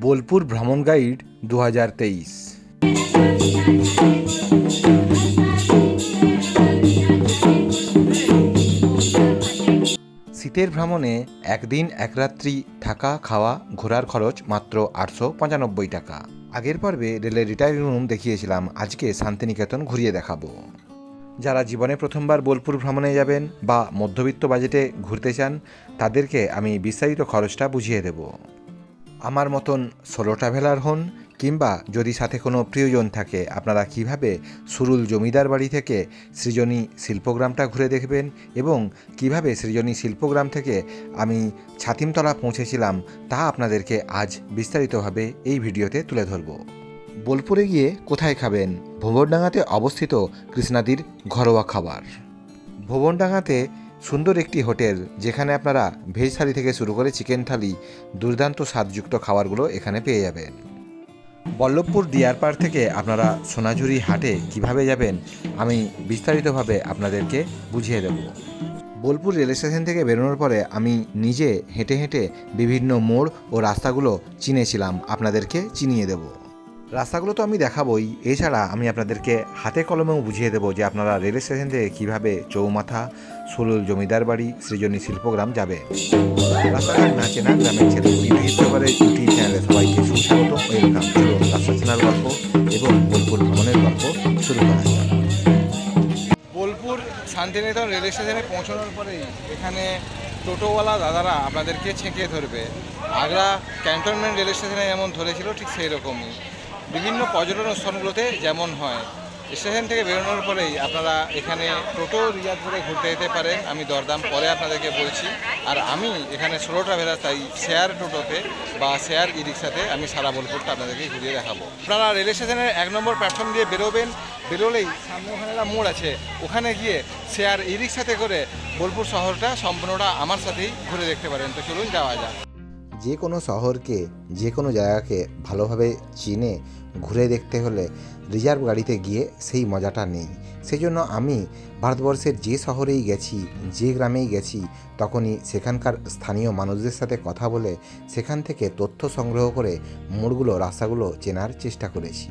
বোলপুর ভ্রমণ গাইড দু হাজার তেইশ। শীতের ভ্রমণে একদিন, এক রাত্রি থাকা, খাওয়া, ঘোরার খরচ মাত্র আটশো পঁচানব্বই টাকা। আগের পর্বে রেলের রিটায়ারিং রুম দেখিয়েছিলাম, আজকে শান্তিনিকেতন ঘুরিয়ে দেখাবো। যারা জীবনে প্রথমবার বোলপুর ভ্রমণে যাবেন বা মধ্যবিত্ত বাজেটে ঘুরতে চান, তাদেরকে আমি বিস্তারিত খরচটা বুঝিয়ে দেব। আমার মতন সোলো ট্রাভেলার হন কিংবা যদি সাথে কোনো প্রিয়জন থাকে, আপনারা কীভাবে সুরুল জমিদার বাড়ি থেকে সৃজনী শিল্পগ্রামটা ঘুরে দেখবেন এবং কীভাবে সৃজনী শিল্পগ্রাম থেকে আমি ছাতিমতলা পৌঁছেছিলাম তা আপনাদেরকে আজ বিস্তারিতভাবে এই ভিডিওতে তুলে ধরব। বোলপুরে গিয়ে কোথায় খাবেন? ভুবনডাঙ্গাতে অবস্থিত কৃষ্ণাদির ঘরোয়া খাবার। ভুবনডাঙ্গাতে সুন্দর একটি হোটেল, যেখানে আপনারা ভেজ থালি থেকে শুরু করে চিকেন থালি, দুর্দান্ত স্বাদযুক্ত খাবারগুলো এখানে পেয়ে যাবেন। বল্লভপুর ডিয়ার পার্ক থেকে আপনারা সোনাঝুরি হাটে কীভাবে যাবেন, আমি বিস্তারিতভাবে আপনাদেরকে বুঝিয়ে দেব। বোলপুর রেল স্টেশন থেকে বেরোনোর পরে আমি নিজে হেঁটে হেঁটে বিভিন্ন মোড় ও রাস্তাগুলো চিনেছিলাম, আপনাদেরকে চিনিয়ে দেব। রাস্তাগুলো তো আমি দেখাবই। এছাড়া আমি আপনাদেরকে হাতে কলমেও বুঝিয়ে দেবো যে আপনারা রেল স্টেশন থেকে কীভাবে চৌমাথা সুলুল জমিদার বাড়ি, সৃজনী শিল্পগ্রাম যাবে। রাস্তাঘাট না চেনা গ্রামের ছেলে ইউটিউব চ্যানেলে সবাইকে সুস্বাগত। ওয়েলকাম। রাস্তা চেনার গল্প এবং বোলপুর ভ্রমণের গল্প শুরু করা বোলপুর শান্তিনিকেতন রেল স্টেশনে পৌঁছানোর পরেই এখানে টোটোওয়ালা দাদারা আপনাদেরকে ছেঁকে ধরবে। আগ্রা ক্যান্টনমেন্ট রেল স্টেশনে যেমন ধরেছিল, ঠিক সেই রকমই বিভিন্ন পর্যটন স্থানগুলোতে যেমন হয়, স্টেশন থেকে বেরোনোর পরেই আপনারা এখানে টোটো রিজার্ভ করে ঘুরতে যেতে পারেন। আমি দরদাম পরে আপনাদেরকে বলছি। আর আমি এখানে ষোলো ট্রাভেলার তাই শেয়ার টোটোতে বা শেয়ার ই রিক্সাতে আমি সারা বোলপুরটা আপনাদেরকে ঘুরিয়ে দেখাবো। আপনারা রেল স্টেশনের এক নম্বর প্ল্যাটফর্ম দিয়ে বেরোবেন। বেরোলেই সামনে ওখানে একটা মোড় আছে। ওখানে গিয়ে শেয়ার ই রিক্সাতে করে বোলপুর শহরটা সম্পূর্ণটা আমার সাথেই ঘুরে দেখতে পারেন। তো চলুন যাওয়া যাক। যে কোনো শহরকে, যে কোনো জায়গাকে ভালোভাবে চিনে ঘুরে দেখতে হলে রিজার্ভ গাড়িতে গিয়ে সেই মজাটা নেই। সেই জন্য আমি ভারতবর্ষের যে শহরেই গেছি, যে গ্রামেই গেছি, তখনই সেখানকার স্থানীয় মানুষদের সাথে কথা বলে সেখান থেকে তথ্য সংগ্রহ করে মোড়গুলো, রাস্তাগুলো চেনার চেষ্টা করেছি।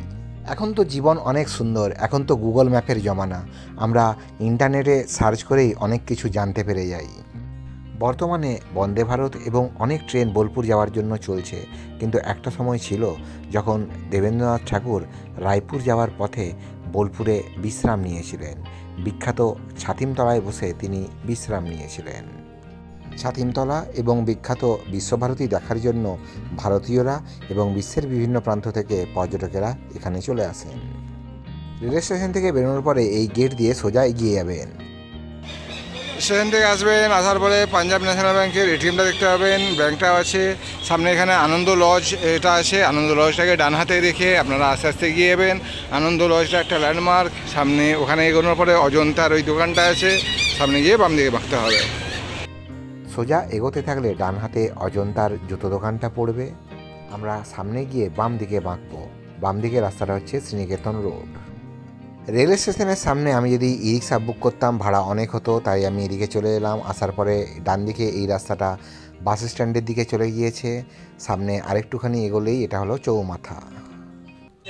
এখন তো জীবন অনেক সুন্দর, এখন তো গুগল ম্যাপের জমানা। আমরা ইন্টারনেটে সার্চ করেই অনেক কিছু জানতে পেরে যাই। বর্তমানে বন্দে ভারত এবং অনেক ট্রেন বোলপুর যাওয়ার জন্য চলছে। কিন্তু একটা সময় ছিল যখন দেবেন্দ্রনাথ ঠাকুর রায়পুর যাওয়ার পথে বোলপুরে বিশ্রাম নিয়েছিলেন। বিখ্যাত ছাতিমতলায় বসে তিনি বিশ্রাম নিয়েছিলেন। ছাতিমতলা এবং বিখ্যাত বিশ্বভারতী দেখার জন্য ভারতীয়রা এবং বিশ্বের বিভিন্ন প্রান্ত থেকে পর্যটকেরা এখানে চলে আসেন। রেল স্টেশন থেকে বেরোনোর পরে এই গেট দিয়ে সোজা এগিয়ে যাবেন। স্টেশন থেকে আসবেন, আসার পরে পাঞ্জাব ন্যাশনাল ব্যাংকের এটিএমটা দেখতে পাবেন ব্যাংকটাও আছে, সামনে এখানে আনন্দ লজ এটা আছে, আনন্দ লজটাকে ডান হাতে রেখে আপনারা আস্তে আস্তে এগিয়ে যাবেন। আনন্দ লজটা একটা ল্যান্ডমার্ক সামনে ওখানে এগোনোর পরে অজন্তার ওই দোকানটা আছে, সামনে গিয়ে বাম দিকে বাঁকতে হবে। সোজা এগোতে থাকলে ডান হাতে অজন্তার জুতো দোকানটা পড়বে। আমরা সামনে গিয়ে বাম দিকে বাঁকবো। বাম দিকে রাস্তাটা হচ্ছে শ্রীনিকেতন রোড। রেল স্টেশনের সামনে আমি যদি ই রিক্সা বুক করতাম, ভাড়া অনেক হতো, তাই আমি এদিকে চলে এলাম। আসার পরে ডান দিকে এই রাস্তাটা বাস স্ট্যান্ডের দিকে চলে গিয়েছে। সামনে আরেকটুখানি এগোলেই এটা হলো চৌমাথা।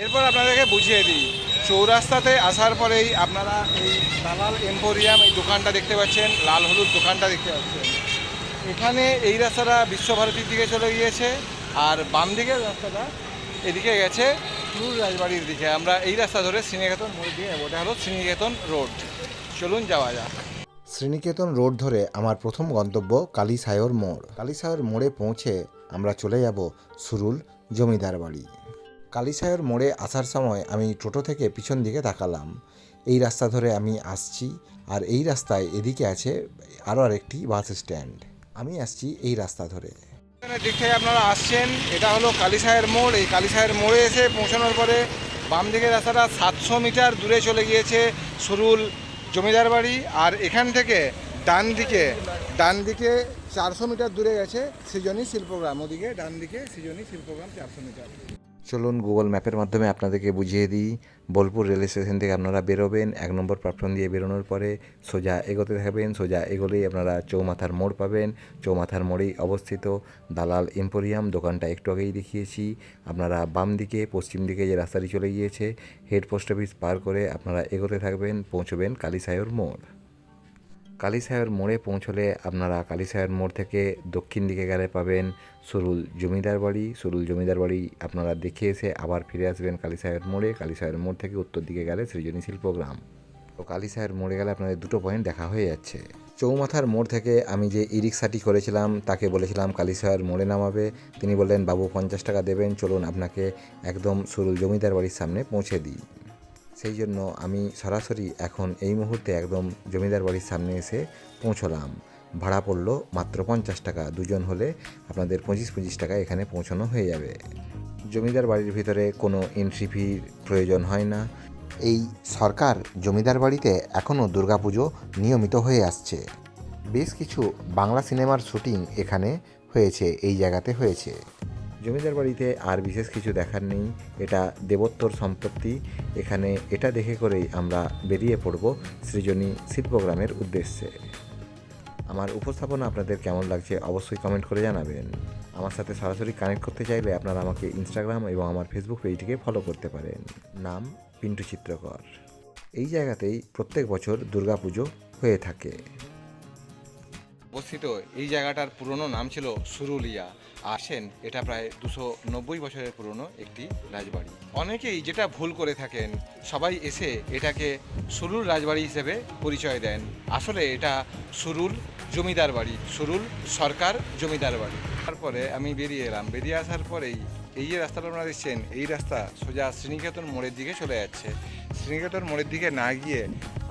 এরপর আপনাদেরকে বুঝিয়ে দিই, চৌরাস্তাতে আসার পরেই আপনারা এই দালাল এম্পোরিয়াম, এই দোকানটা দেখতে পাচ্ছেন, লাল হলুদ দোকানটা দেখতে পাচ্ছেন। এখানে এই রাস্তাটা বিশ্বভারতীর দিকে চলে গিয়েছে, আর বাম দিকের রাস্তাটা এদিকে গেছে টুর রাজবাড়ির দিকে। আমরা এই রাস্তা ধরে শ্রীনিকেতন মোড় দিয়ে। ওটা হলো শ্রীনিকেতন রোড। চলুন যাওয়া যাক। শ্রীনিকেতন রোড ধরে আমার প্রথম গন্তব্য কালীসায়র মোড়। কালীসায়র মোড়ে পৌঁছে আমরা চলে যাব সুরুল জমিদার বাড়ি। কালীসায়র মোড়ে আসার সময় আমি টোটো থেকে পিছন দিকে তাকালাম। এই রাস্তা ধরে আমি আসছি আর এই রাস্তায় এদিকে আছে আরও আরেকটি বাস স্ট্যান্ড। আমি আসছি এই রাস্তা ধরে। এখানের দিক থেকে আপনারা আসছেন, এটা হলো কালীসাহের মোড়। এই কালীসাহের মোড়ে এসে পৌঁছানোর পরে বাম দিকের রাস্তাটা সাতশো মিটার দূরে চলে গিয়েছে সরুল জমিদার বাড়ি। আর এখান থেকে ডান দিকে ডান দিকে চারশো মিটার দূরে গেছে সৃজনী শিল্পগ্রাম। ওদিকে ডান দিকে সৃজনী শিল্পগ্রাম চারশো মিটার। চলুন গুগল ম্যাপের মাধ্যমে আপনাদেরকে বুঝিয়ে দিই। বোলপুর রেল স্টেশন থেকে আপনারা বেরোবেন। এক নম্বর প্ল্যাটফর্ম দিয়ে বেরোনোর পরে সোজা এগোতে থাকবেন। সোজা এগোলেই আপনারা চৌমাথার মোড় পাবেন। চৌমাথার মোড়েই অবস্থিত দালাল এম্পোরিয়াম। দোকানটা একটু আগেই দেখিয়েছি। আপনারা বাম দিকে, পশ্চিম দিকে যে রাস্তাটি চলে গিয়েছে, হেড পোস্ট অফিস পার করে আপনারা এগোতে থাকবেন, পৌঁছবেন কালীসায়র মোড়। কালীসাহের মোড়ে পৌঁছলে আপনারা কালীসাহের মোড় থেকে দক্ষিণ দিকে গেলে পাবেন সরুল জমিদার বাড়ি। সরুল জমিদার বাড়ি আপনারা দেখে এসে আবার ফিরে আসবেন কালীসাহের মোড়ে। কালীসাহের মোড় থেকে উত্তর দিকে গেলে সৃজনী শিল্পগ্রাম তো কালীসাহের মোড়ে গেলে আপনাদের দুটো পয়েন্ট দেখা হয়ে যাচ্ছে। চৌমাথার মোড় থেকে আমি যে ই রিক্সাটি করেছিলাম, তাকে বলেছিলাম কালীসাহের মোড়ে নামাবে। তিনি বললেন, বাবু, পঞ্চাশ টাকা দেবেন, চলুন আপনাকে একদম সরুল জমিদার বাড়ির সামনে পৌঁছে দিই। সেই জন্য আমি সরাসরি এখন এই মুহূর্তে একদম জমিদার বাড়ির সামনে এসে পৌঁছলাম। ভাড়া পড়ল মাত্র পঞ্চাশ টাকা, দুজন হলে আপনাদের পঁচিশ পঁচিশ টাকা এখানে পৌঁছানো হয়ে যাবে। জমিদার বাড়ির ভিতরে কোনো এন্ট্রি ফির প্রয়োজন হয় না। এই সরকার জমিদার বাড়িতে এখনও দুর্গাপুজো নিয়মিত হয়ে আসছে। বেশ কিছু বাংলা সিনেমার শুটিং এখানে হয়েছে, এই জায়গাতে হয়েছে। জমিদার বাড়িতে আর বিশেষ কিছু দেখার নেই। এটা দেবোত্তর সম্পত্তি। এখানে এটা দেখে করেই আমরা বেরিয়ে পড়ব সৃজনী শিল্পগ্রামের উদ্দেশ্যে। আমার উপস্থাপনা আপনাদের কেমন লাগছে অবশ্যই কমেন্ট করে জানাবেন। আমার সাথে সরাসরি কানেক্ট করতে চাইলে আপনারা আমাকে ইনস্টাগ্রাম এবং আমার ফেসবুক পেজটিকে ফলো করতে পারেন। নাম পিন্টু চিত্রকর। এই জায়গাতেই প্রত্যেক বছর দুর্গাপুজো হয়ে থাকে। অবস্থিত এই জায়গাটার পুরনো নাম ছিল সুরুলিয়া। আসেন, এটা প্রায় দুশো নব্বই বছরের পুরনো একটি রাজবাড়ি। অনেকেই যেটা ভুল করে থাকেন, সবাই এসে এটাকে সুরুল রাজবাড়ি হিসেবে পরিচয় দেন। আসলে এটা সুরুল জমিদার বাড়ি, সুরুল সরকার জমিদার বাড়ি। তারপরে আমি বেরিয়ে এলাম। বেরিয়ে আসার পরেই এই যে রাস্তাটা আপনারা দেখছেন, এই রাস্তা সোজা শ্রীনিকেতন মোড়ের দিকে চলে যাচ্ছে। শ্রীনিকেতন মোড়ের দিকে না গিয়ে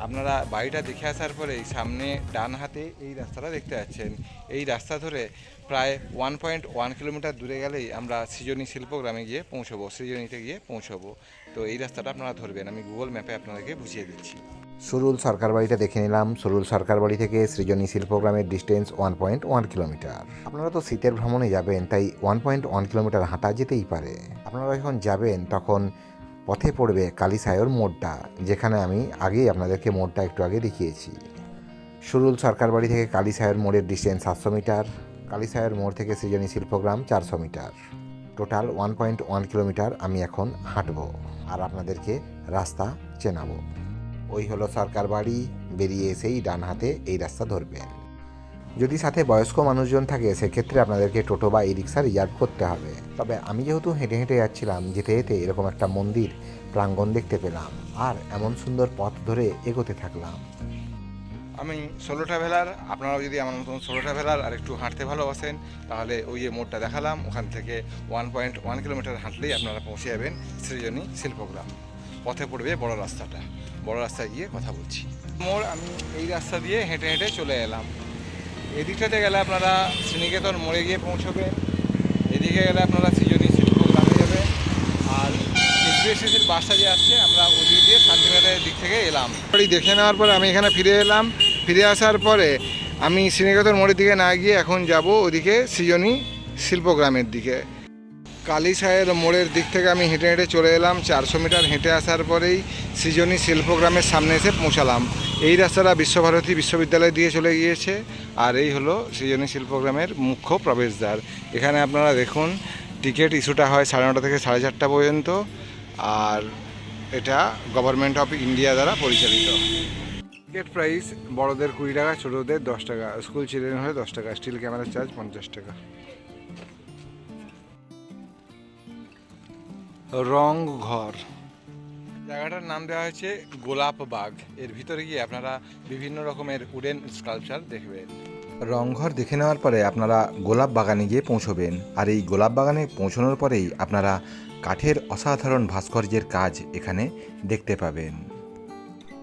আপনারা বাড়িটা দেখে আসার পরেই সামনে ডান হাতে এই রাস্তাটা দেখতে পাচ্ছেন। এই রাস্তা ধরে প্রায় ওয়ান পয়েন্ট ওয়ান কিলোমিটার দূরে গেলেই আমরা সৃজনী শিল্পগ্রামে গিয়ে পৌঁছবো, সৃজনীতে গিয়ে পৌঁছবো। তো এই রাস্তাটা আপনারা ধরবেন, আমি গুগল ম্যাপে আপনাদেরকে বুঝিয়ে দিচ্ছি। সরুল সরকার বাড়িটা দেখে নিলাম। সরুল সরকার বাড়ি থেকে Srijani শিল্পগ্রামের distance one point one kilometre আপনারা তো শীতের ভ্রমণে যাবেন, তাই ওয়ান পয়েন্ট ওয়ান কিলোমিটার হাঁটা যেতেই পারে। আপনারা যখন যাবেন, তখন পথে পড়বে কালীসায়র মোড়টা, যেখানে আমি আগেই আপনাদেরকে মোড়টা একটু আগে দেখিয়েছি। সরুল সরকার বাড়ি থেকে কালীসায়র মোড়ের ডিস্টেন্স সাতশো মিটার কালীসায়র মোড় থেকে সৃজনী শিল্পগ্রাম চারশো metre. Total one point one kilometre আমি এখন হাঁটবো, আর আপনাদেরকে রাস্তা চেনাবো। ওই হলো সরকার বাড়ি, বেরিয়ে এসেই ডান হাতে এই রাস্তা ধরবেন। যদি সাথে বয়স্ক মানুষজন থাকে, সেক্ষেত্রে আপনাদেরকে টোটো বা ই রিক্সা রিজার্ভ করতে হবে। তবে আমি যেহেতু হেঁটে হেঁটে যাচ্ছিলাম, যেতে যেতে এরকম একটা মন্দির, প্রাঙ্গণ দেখতে পেলাম আর এমন সুন্দর পথ ধরে এগোতে থাকলাম। আমি সোলো ট্রাভেলার আপনারাও যদি আমার মতন সোলো ট্রাভেলার আর একটু হাঁটতে ভালোবাসেন, তাহলে ওই যে মোড়টা দেখালাম, ওখান থেকে ওয়ান পয়েন্ট ওয়ান কিলোমিটার হাঁটলেই আপনারা পৌঁছে যাবেন সৃজনী শিল্পগ্রাম। পথে পড়বে বড় রাস্তাটা। বড় রাস্তায় গিয়ে কথা বলছি। মোড় আমি এই রাস্তা দিয়ে হেঁটে হেঁটে চলে এলাম। এদিকটাতে গেলে আপনারা শ্রীনিকেতন মোড়ে গিয়ে পৌঁছবেন এদিকে গেলে আপনারা সৃজনী শিল্পগ্রামে যাবেন আর এসবিএসসির বাসটা যে আসছে আমরা ওদিক দিয়ে শান্তিনিকেতনের দিক থেকে এলাম। দেখে নেওয়ার পরে আমি এখানে ফিরে এলাম। ফিরে আসার পরে আমি শ্রীনিকেতন মোড়ের দিকে না গিয়ে এখন যাব ওদিকে সৃজনী শিল্পগ্রামের দিকে। কালীসাহের মোড়ের দিক থেকে আমি হেঁটে হেঁটে চলে এলাম। চারশো মিটার হেঁটে আসার পরেই সৃজনী শিল্পগ্রামের সামনে এসে পৌঁছালাম। এই রাস্তাটা বিশ্বভারতী বিশ্ববিদ্যালয় দিয়ে চলে গিয়েছে আর এই হলো সৃজনী শিল্পগ্রামের মুখ্য প্রবেশদ্বার। এখানে আপনারা দেখুন, টিকিট ইস্যুটা হয় সাড়ে নটা থেকে সাড়ে চারটা পর্যন্ত আর এটা গভর্নমেন্ট অফ ইন্ডিয়া দ্বারা পরিচালিত। টিকিট প্রাইস বড়দের কুড়ি টাকা, ছোটোদের দশ টাকা। স্কুল চিলড্রেন হলে দশ টাকা, স্টিল ক্যামেরার চার্জ পঞ্চাশ টাকা। রং ঘর জায়গাটার নাম দেওয়া হয়েছে গোলাপ বাগ। এর ভিতরে গিয়ে আপনারা বিভিন্ন রকমের উডেন স্কাল্পচার দেখবেন। রংঘর দেখে নেওয়ার পরে আপনারা গোলাপ বাগানে গিয়ে পৌঁছবেন। আর এই গোলাপ বাগানে পৌঁছানোর পরেই আপনারা কাঠের অসাধারণ ভাস্কর্যের কাজ এখানে দেখতে পাবেন।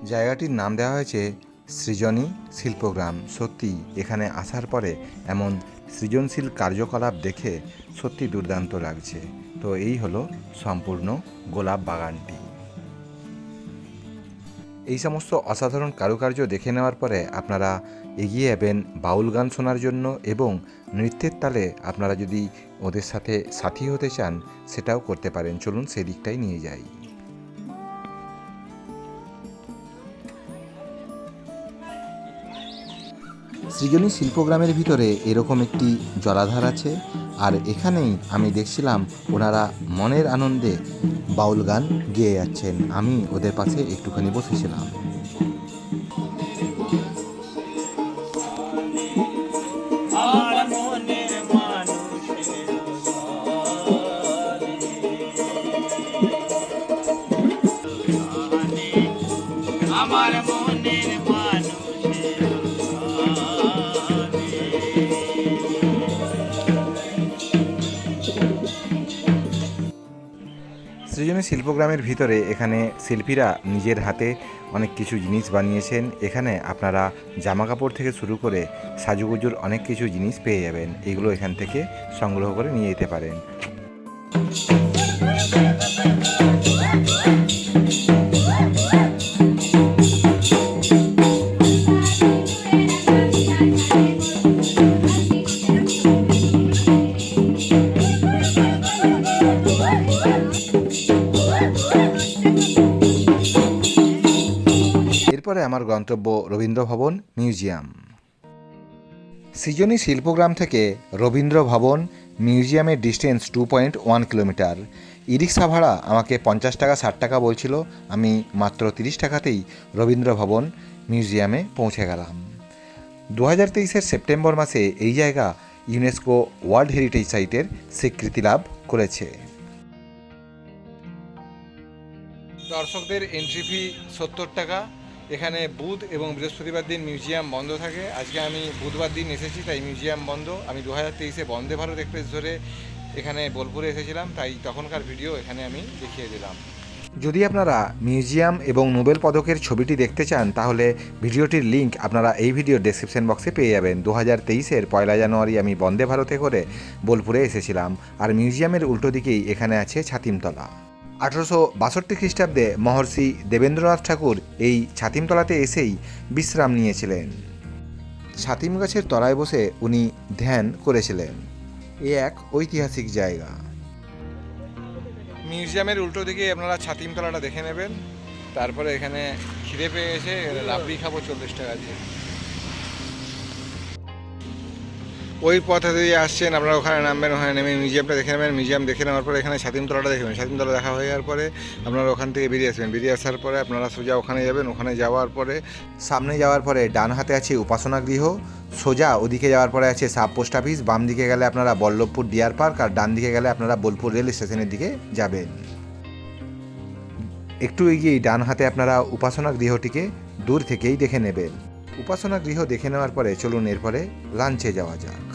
জায়গাটির নাম দেওয়া হয়েছে সৃজনী শিল্পগ্রাম। সত্যি এখানে আসার পরে এমন সৃজনশীল কার্যকলাপ দেখে সত্যি দুর্দান্ত লাগছে। তো এই হলো সম্পূর্ণ গোলাপ বাগানটি। এই সমস্ত অসাধারণ কারুকার্য দেখে নেওয়ার পরে আপনারা এগিয়ে যাবেন বাউল গান শোনার জন্য এবং নৃত্যের তালে আপনারা যদি ওদের সাথে সাথী হতে চান, সেটাও করতে পারেন। চলুন সেদিকটাই নিয়ে যাই। সৃজনী শিল্পগ্রামের ভিতরে এরকম একটি জলাধার আছে। আর এখানেই আমি দেখছিলাম ওনারা মনের আনন্দে বাউল গান গেয়ে যাচ্ছেন। আমি ওদের পাশে একটুখানি বসেছিলাম। শিল্পগ্রামের ভিতরে এখানে শিল্পীরা নিজের হাতে অনেক কিছু জিনিস বানিয়েছেন। এখানে আপনারা জামা কাপড় থেকে শুরু করে সাজুগুজুর অনেক কিছু জিনিস পেয়ে যাবেন। এগুলো এখান থেকে সংগ্রহ করে নিয়ে যেতে পারেন। আমার গন্তব্য রবীন্দ্র ভবন মিউজিয়াম। সৃজনী শিল্পগ্রাম থেকে রবীন্দ্র ভবন মিউজিয়ামের distance two point one kilometre. E rickshaw ভাড়া আমাকে পঞ্চাশ টাকা, ষাট টাকা বলছিল, আমি মাত্র তিরিশ টাকাতেই রবীন্দ্র ভবন মিউজিয়ামে পৌঁছে গেলাম। দু হাজার তেইশের সেপ্টেম্বর মাসে এই জায়গা ইউনেস্কো ওয়ার্ল্ড হেরিটেজ সাইটের স্বীকৃতি লাভ করেছে। দর্শকদের এন্ট্রি ফি সত্তর টাকা এখানে বুধ এবং বৃহস্পতিবার দিন মিউজিয়াম বন্ধ থাকে। আজকে আমি বুধবার দিন এসেছি, তাই মিউজিয়াম বন্ধ। আমি দু হাজার তেইশে বন্দে ভারত এক্সপ্রেস ধরে এখানে বোলপুরে এসেছিলাম, তাই তখনকার ভিডিও এখানে আমি দেখিয়ে দিলাম। যদি আপনারা মিউজিয়াম এবং নোবেল পদকের ছবিটি দেখতে চান, তাহলে ভিডিওটির লিংক আপনারা এই ভিডিওর ডেসক্রিপশন বক্সে পেয়ে যাবেন। দু হাজার তেইশের পয়লা জানুয়ারি আমি বন্দে ভারতে করে বোলপুরে এসেছিলাম। আর মিউজিয়ামের উল্টো দিকেই এখানে আছে ছাতিমতলা। আঠারোশো বাষট্টি খ্রিস্টাব্দে মহর্ষি দেবেন্দ্রনাথ ঠাকুর এই ছাতিমতলাতে এসেই বিশ্রাম নিয়েছিলেন। ছাতিম গাছের তলায় বসে উনি ধ্যান করেছিলেন। এ এক ঐতিহাসিক জায়গা। মিউজিয়ামের উল্টো দিকে আপনারা ছাতিমতলাটা দেখে নেবেন। তারপরে এখানে খিদে পেয়ে এসে রাবড়ি খাব চল্লিশ টাকা দিয়ে। ওই পথে দিয়ে আসছেন, আপনারা ওখানে নামবেন, ওখানে নেমে মিউজিয়ামটা দেখে নেবেন। মিউজিয়াম দেখে নেওয়ার পরে এখানে স্বাধীনতলাটা দেখবেন। স্বাধীনতলা দেখা হয়ে যাওয়ার পরে আপনারা ওখান থেকে বেরিয়ে আসবেন। বেরিয়ে আসার পরে আপনারা সোজা ওখানে যাবেন। ওখানে যাওয়ার পরে সামনে যাওয়ার পরে ডান হাতে আছে উপাসনা গৃহ, সোজা ওদিকে যাওয়ার পরে আছে সাব পোস্ট অফিস। বাম দিকে গেলে আপনারা বল্লভপুর ডিয়ার পার্ক আর ডান দিকে গেলে আপনারা বোলপুর রেল স্টেশনের দিকে যাবেন। একটু এগিয়েই ডান হাতে আপনারা উপাসনা গৃহটিকে দূর থেকেই দেখে নেবেন। উপাসনা গৃহ দেখে নেওয়ার পরে চলুন এরপরে লাঞ্চে যাওয়া যাক।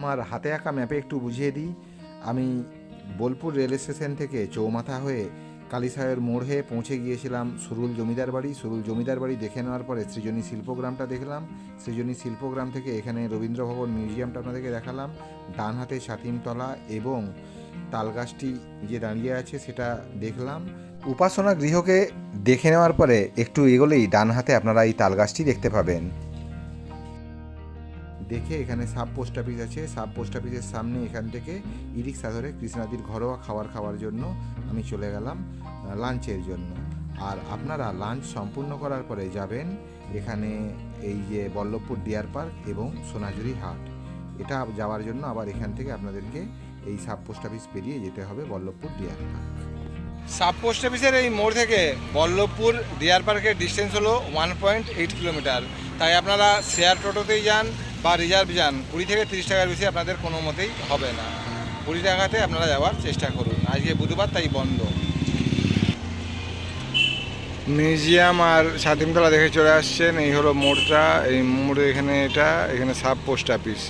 আমার হাতে আঁকা ম্যাপে একটু বুঝিয়ে দিই। আমি বোলপুর রেল স্টেশন থেকে চৌমাথা হয়ে কালীসাহের মোড় হয়ে পৌঁছে গিয়েছিলাম সুরুল জমিদার বাড়ি। সুরুল জমিদার বাড়ি দেখে নেওয়ার পরে সৃজনী শিল্পগ্রামটা দেখলাম। সৃজনী শিল্পগ্রাম থেকে এখানে রবীন্দ্রভবন মিউজিয়ামটা আপনাদেরকে দেখালাম। ডান হাতে সাতিমতলা এবং তালগাছটি যে দাঁড়িয়ে আছে সেটা দেখলাম। উপাসনা গৃহকে দেখে নেওয়ার পরে একটু এগোলেই ডান হাতে আপনারা এই তালগাছটি দেখতে পাবেন। দেখে এখানে সাব পোস্ট অফিস আছে। সাব পোস্ট অফিসের সামনে এখান থেকে ই রিক্সা ধরে কৃষ্ণাদির ঘরোয়া খাবার খাওয়ার জন্য আমি চলে গেলাম লাঞ্চের জন্য। আর আপনারা লাঞ্চ সম্পূর্ণ করার পরে যাবেন এখানে এই যে বল্লভপুর ডিয়ার পার্ক এবং সোনাঝুরি হাট। এটা যাওয়ার জন্য আবার এখান থেকে আপনাদেরকে এই সাব পোস্ট অফিস পেরিয়ে যেতে হবে Ballavpur deer park. Sub post অফিসের এই মোড় থেকে বল্লভপুর ডিয়ার পার্কের ডিস্টেন্স হলো ওয়ান পয়েন্ট এইট কিলোমিটার তাই আপনারা শেয়ার টোটোতেই যান বা রিজার্ভ যান কুড়ি থেকে তিরিশ টাকার বেশি আপনাদের কোনো মতেই হবে না। কুড়ি টাকাতে আপনারা যাওয়ার চেষ্টা করুন। আজকে বুধবার তাই বন্ধ। মিউজিয়াম আর স্বাধীনতলা দেখে চলে আসছেন। এই হলো মোড়টা। এই মোড়ে এখানে এটা, এখানে সাব পোস্ট অফিস।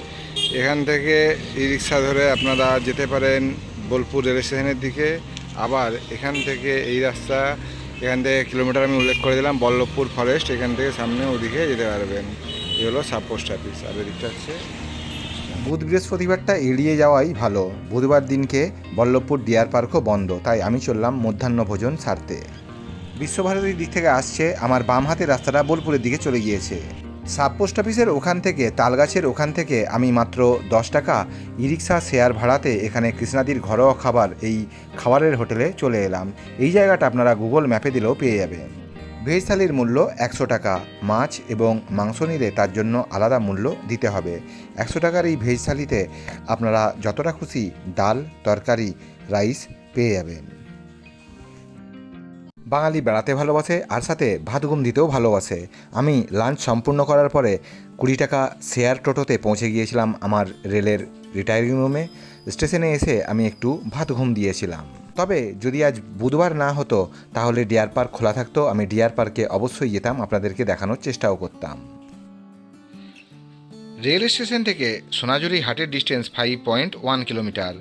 এখান থেকে ই রিক্সা ধরে আপনারা যেতে পারেন বোলপুর রেল স্টেশনের দিকে। আবার এখান থেকে এই রাস্তা, এখান থেকে কিলোমিটার আমি উল্লেখ করে দিলাম, বল্লভপুর ফরেস্ট, এখান থেকে সামনে ওদিকে যেতে পারবেন। এই হলো সাব পোস্ট অফিস। আর এদিকটা হচ্ছে বুধ বৃহস্পতিবারটা এড়িয়ে যাওয়াই ভালো। বুধবার দিনকে বল্লভপুর ডিয়ার পার্কও বন্ধ। তাই আমি চললাম মধ্যাহ্ন ভোজন সারতে। বিশ্বভারতীর দিক থেকে আসছে, আমার বাম হাতের রাস্তাটা বোলপুরের দিকে চলে গিয়েছে। সাব পোস্ট অফিসের ওখান থেকে, তালগাছের ওখান থেকে আমি মাত্র দশ টাকা ই রিক্সা শেয়ার ভাড়াতে এখানে কৃষ্ণাদির ঘরোয়া খাবার এই খাবারের হোটেলে চলে এলাম। এই জায়গাটা আপনারা গুগল ম্যাপে দিলেও পেয়ে যাবেন। ভেজ থালির মূল্য একশো টাকা, মাছ এবং মাংস নিলে তার জন্য আলাদা মূল্য দিতে হবে। একশো টাকার এই ভেজ থালিতে আপনারা যতটা খুশি ডাল, তরকারি, রাইস পেয়ে যাবেন। বাঙালি বেড়াতে ভালোবাসে আর সাথে ভাত ঘুম দিতেও ভালোবাসে। আমি লাঞ্চ সম্পূর্ণ করার পরে কুড়ি টাকা শেয়ার টোটোতে পৌঁছে গিয়েছিলাম আমার রেলের রিটায়ারিং রুমে। স্টেশনে এসে আমি একটু ভাত ঘুম দিয়েছিলাম। তবে যদি আজ বুধবার না হতো, তাহলে ডিয়ার পার্ক খোলা থাকতো। আমি ডিয়ার পার্কে অবশ্যই যেতাম, আপনাদেরকে দেখানোর চেষ্টাও করতাম। রেল স্টেশন থেকে সোনাঝুরি হাটের distance five point one kilometre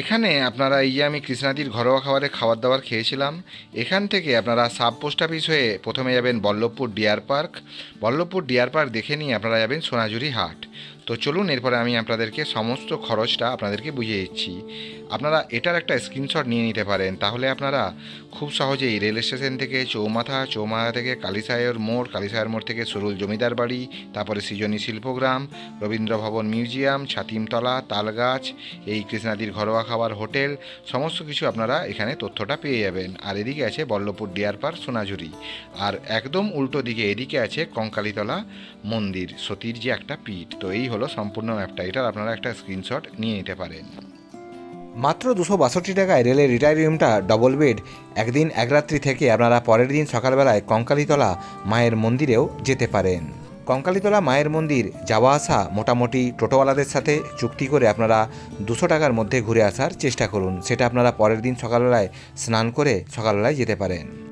এখানে আপনারা এই যে আমি কৃষ্ণাদির ঘরোয়া খাবারে খাবার দাবার খেয়েছিলাম, এখান থেকে আপনারা সাব পোস্ট অফিস হয়ে প্রথমে যাবেন Ballavpur deer park. Ballavpur deer park দেখে নিয়ে আপনারা যাবেন সোনাঝুরি হাট। তো চলুন, এরপরে আমি আপনাদেরকে সমস্ত খরচটা আপনাদেরকে বুঝিয়ে দিচ্ছি। আপনারা এটার একটা স্ক্রিনশট নিয়ে নিতে পারেন। তাহলে আপনারা খুব সহজেই রেল স্টেশন থেকে চৌমাথা চৌমাথা থেকে কালিসায়ের মোড় কালিসায়ের মোড় থেকে সরুল জমিদার বাড়ি, তারপরে সৃজনী শিল্পগ্রাম রবীন্দ্র ভবন মিউজিয়াম ছাতিমতলা, তালগাছ, এই কৃষ্ণাদির ঘরোয়া খাবার হোটেল, সমস্ত কিছু আপনারা এখানে তথ্যটা পেয়ে যাবেন। আর এদিকে আছে বল্লভপুর ডিয়ার পার্ক সোনাঝুরি। আর একদম উল্টো দিকে এদিকে আছে কঙ্কালীতলা মন্দির, সতীর যে একটা পিঠ। তো এই হলো সম্পূর্ণ ম্যাপটা এটার আপনারা একটা স্ক্রিনশট নিয়ে নিতে পারেন। মাত্র দুশো বাষট্টি টাকায় রেলের রিটায়ার রুমটা ডবল বেড একদিন, এক রাত্রি থেকে আপনারা পরের দিন সকালবেলায় কঙ্কালীতলা মায়ের মন্দিরেও যেতে পারেন। কঙ্কালীতলা মায়ের মন্দির যাওয়া আসা মোটামুটি টোটোওয়ালাদের সাথে চুক্তি করে আপনারা দুশো টাকার মধ্যে ঘুরে আসার চেষ্টা করুন। সেটা আপনারা পরের দিন সকালবেলায় স্নান করে সকালবেলায় যেতে পারেন।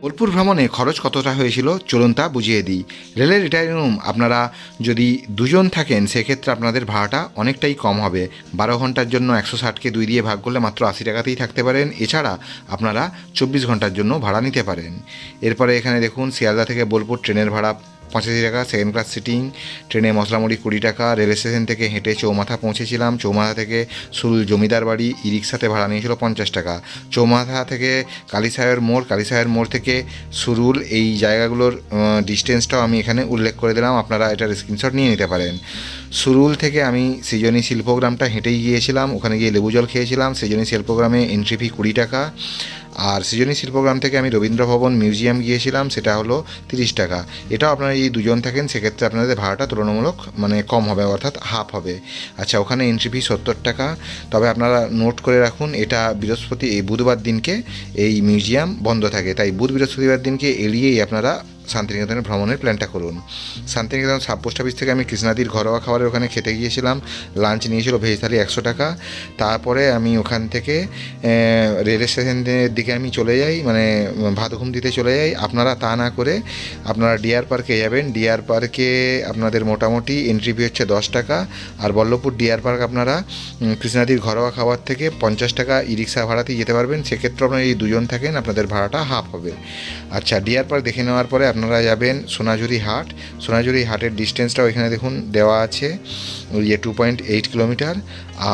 বোলপুর ভ্রমণে খরচ কতটা হয়েছিল? চলুন তা বুঝিয়ে দিই। রেলের রিটায়ারিং রুম আপনারা যদি দুজন থাকেন, সেক্ষেত্রে আপনাদের ভাড়াটা অনেকটাই কম হবে। বারো ঘণ্টার জন্য একশো ষাটকে দুই দিয়ে ভাগ করলে মাত্র আশি টাকাতেই থাকতে পারেন। এছাড়া আপনারা চব্বিশ ঘণ্টার জন্য ভাড়া নিতে পারেন। এরপরে এখানে দেখুন, শিয়ালদা থেকে বোলপুর ট্রেনের ভাড়া পঁচাশি টাকা সেকেন্ড ক্লাস সিটিং ট্রেনে মশলামুড়ি কুড়ি টাকা রেল স্টেশন থেকে হেঁটে চৌমাথা পৌঁছেছিলাম। চৌমাথা থেকে সুল জমিদার বাড়ি ই রিক্সাতে ভাড়া নিয়েছিল পঞ্চাশ টাকা। চৌমাথা থেকে কালীসাহের মোড় কালীসাহের মোড় থেকে সুরুল, এই জায়গাগুলোর ডিস্টেন্সটাও আমি এখানে উল্লেখ করে দিলাম। আপনারা এটার স্ক্রিনশট নিয়ে নিতে পারেন। সুরুল থেকে আমি সৃজনী শিল্পগ্রামটা হেঁটেই গিয়েছিলাম। ওখানে গিয়ে লেবু জল খেয়েছিলাম। সৃজনী শিল্পগ্রামে এন্ট্রি ফি কুড়ি টাকা। আর সৃজনী শিল্পগ্রাম থেকে আমি রবীন্দ্র ভবন মিউজিয়াম গিয়েছিলাম, সেটা হলো তিরিশ টাকা। এটাও আপনারা এই দুজন থাকেন, সেক্ষেত্রে আপনাদের ভাড়াটা তুলনামূলক মানে কম হবে, অর্থাৎ হাফ হবে। আচ্ছা ওখানে এন্ট্রি ফি সত্তর টাকা। তবে আপনারা নোট করে রাখুন, এটা বৃহস্পতি, এই বুধবার দিনকে এই মিউজিয়াম বন্ধ থাকে। তাই বুধ বৃহস্পতিবার দিনকে এড়িয়েই আপনারা শান্তিনিকেতনের ভ্রমণের প্ল্যানটা করুন। শান্তিনিকেতন সাব পোস্ট অফিস থেকে আমি কৃষ্ণাদির ঘরোয়া খাবারের ওখানে খেতে গিয়েছিলাম। লাঞ্চ নিয়েছিল ভেজ থালি একশো টাকা। তারপরে আমি ওখান থেকে রেল স্টেশনের দিকে আমি চলে যাই মানে ভাত ঘুম দিতে চলে যাই। আপনারা তা না করে আপনারা ডিয়ার পার্কে যাবেন। ডিয়ার পার্কে আপনাদের মোটামুটি এন্ট্রি ফি হচ্ছে দশ টাকা। আর বল্লভপুর ডিয়ার পার্ক আপনারা কৃষ্ণাদির ঘরোয়া খাবার থেকে পঞ্চাশ টাকা ই রিক্সা ভাড়াতেই যেতে পারবেন। সেক্ষেত্রে আপনারা এই দুজন থাকেন, আপনাদের ভাড়াটা হাফ হবে। আচ্ছা ডিয়ার পার্ক দেখে নেওয়ার পরে আপনারা যাবেন সোনাঝুরি হাট। সোনাঝুরি হাটের ডিস্টেন্সটাও এখানে দেখুন দেওয়া আছে। ইয়ে টু পয়েন্ট এইট কিলোমিটার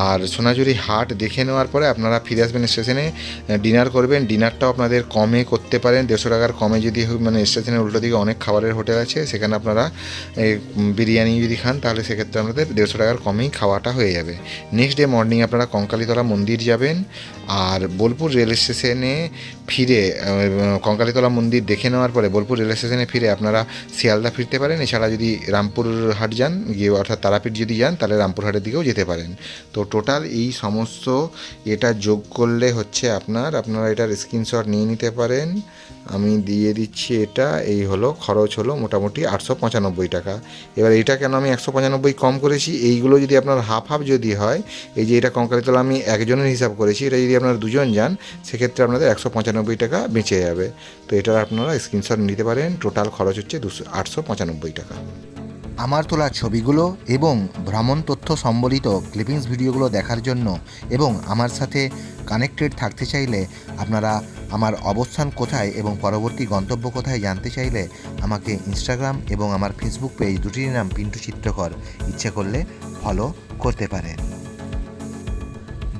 আর সোনাঝুরি হাট দেখে নেওয়ার পরে আপনারা ফিরে আসবেন স্টেশনে ডিনার করবেন। ডিনারটাও আপনাদের কমে করতে পারেন। দেড়শো টাকার কমে যদি মানে স্টেশনের উল্টো দিকে অনেক খাবারের হোটেল আছে, সেখানে আপনারা বিরিয়ানি যদি খান, তাহলে সেক্ষেত্রে আপনাদের দেড়শো টাকার কমেই খাওয়াটা হয়ে যাবে। নেক্সট ডে মর্নিং আপনারা কঙ্কালীতলা মন্দির যাবেন আর বোলপুর রেল স্টেশনে ফিরে কঙ্কালীতলা মন্দির দেখে নেওয়ার পরে বোলপুর রেল স্টেশনে ফিরে আপনারা শিয়ালদা ফিরতে পারেন। এছাড়া যদি রামপুর হাট যান, গিয়ে অর্থাৎ তারাপীঠ যদি যান, তাহলে রামপুর হাটের দিকেও যেতে পারেন। তো টোটাল এই সমস্ত এটা যোগ করলে হচ্ছে আপনার, আপনারা এটার স্ক্রিনশট নিয়ে নিতে পারেন। আমি দিয়ে দিচ্ছি এটা, এই হলো, খরচ হলো মোটামুটি আটশো পঁচানব্বই টাকা। এবার এটা কেন আমি একশো পঁচানব্বই কম করেছি? এইগুলো যদি আপনার হাফ হাফ যদি হয়, এই যে এটা কঙ্কালীতলা আমি একজনের হিসাব করেছি, এটা যদি আপনারা দুজন যান, সেক্ষেত্রে আপনাদের একশো পঁচানব্বই টাকা বেঁচে যাবে। তো এটার আপনারা স্ক্রিনশট নিতে পারেন, টোটাল খরচ হচ্ছে দুশো, আটশো পঁচানব্বই টাকা। আমার তোলা ছবিগুলো এবং ভ্রমণ তথ্য সম্বলিত ক্লিপিংস ভিডিওগুলো দেখার জন্য এবং আমার সাথে কানেক্টেড থাকতে চাইলে আপনারা আমার অবস্থান কোথায় এবং পরবর্তী গন্তব্য কোথায় জানতে চাইলে আমাকে ইনস্টাগ্রাম এবং আমার ফেসবুক পেজ দুটির নাম পিন্টু চিত্রকর ইচ্ছে করলে ফলো করতে পারেন।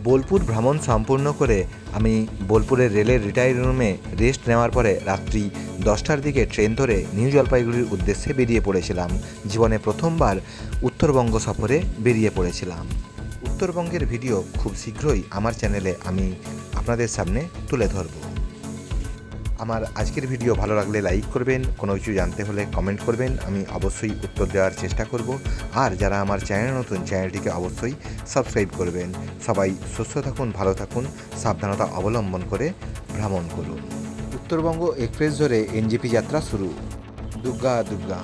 বোলপুর ভ্রমণ সম্পূর্ণ করে আমি বোলপুরের রেলের রিটায়ার রুমে রেস্ট নেওয়ার পরে রাত্রি দশটার দিকে ট্রেন ধরে নিউ জলপাইগুড়ির উদ্দেশ্যে বেরিয়ে পড়েছিলাম। জীবনে প্রথমবার উত্তরবঙ্গ সফরে বেরিয়ে পড়েছিলাম। উত্তরবঙ্গের ভিডিও খুব শীঘ্রই আমার চ্যানেলে আমি আপনাদের সামনে তুলে ধরব। আমার আজকের ভিডিও ভালো লাগলে লাইক করবেন, কোনো কিছু জানতে হলে কমেন্ট করবেন, আমি অবশ্যই উত্তর দেওয়ার চেষ্টা করব। আর যারা আমার চ্যানেল নতুন, চ্যানেলটিকে অবশ্যই সাবস্ক্রাইব করবেন। সবাই সুস্থ থাকুন, ভালো থাকুন, সাবধানতা অবলম্বন করে ভ্রমণ করুন। উত্তরবঙ্গ এক্সপ্রেস ধরে এনজিপি যাত্রা শুরু। দুর্গা দুর্গা